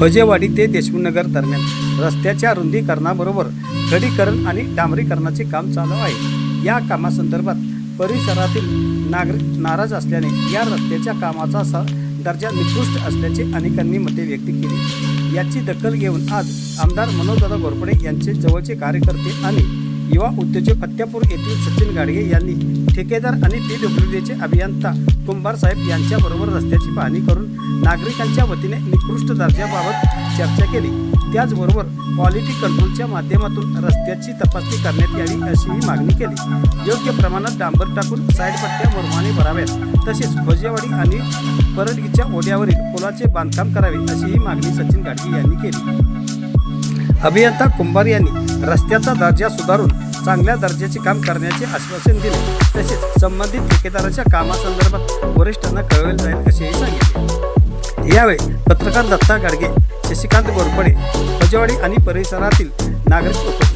खजेवाडी ते देशमुखनगर दरम्यान. रस्त्याच्या रुंदीकरणाबरोबर खडीकरण आणि डांबरीकरणाचे काम चालू आहे. या कामासंदर्भात परिसरातील नागरिक नाराज असल्याने या रस्त्याच्या कामाचा असा दर्जा निकृष्ट असल्याचे अनेकांनी मते व्यक्त केली. याची दखल घेऊन आज आमदार मनोजदादा घोरपडे यांचे जवळचे कार्यकर्ते आणि युवा उद्योजक फत्यापूर येथील सचिन गाडगे यांनी ठेकेदार आणि पी डब्ल्यू अभियंता कुंभार साहेब यांच्याबरोबर रस्त्याची पाहणी करून नागरिकांच्या वतीने निकृष्ट दर्जाबाबत चर्चा केली. त्याचबरोबर क्वालिटी कंट्रोलच्या माध्यमातून रस्त्याची तपासणी करण्यात यावी अशीही मागणी केली. योग्य प्रमाणात डांबर टाकून साईड पट्ट्या मुरमाने भराव्यात. तसेच भोजेवाडी आणि परडगीच्या ओढ्यावरील पुलाचे बांधकाम करावे अशीही मागणी सचिन गाडगे यांनी केली. अभियंता कुंभार यांनी रस्त्याचा दर्जा सुधारून चांगल्या दर्जाचे काम करण्याचे आश्वासन दिले. तसेच संबंधित ठेकेदाराच्या कामासंदर्भात वरिष्ठांना कळवले जाईल असेही सांगितले. यावेळी पत्रकार दत्ता गाडगे शशिकांत गोरपडे फजेवाडी आणि परिसरातील नागरिक उपस्थित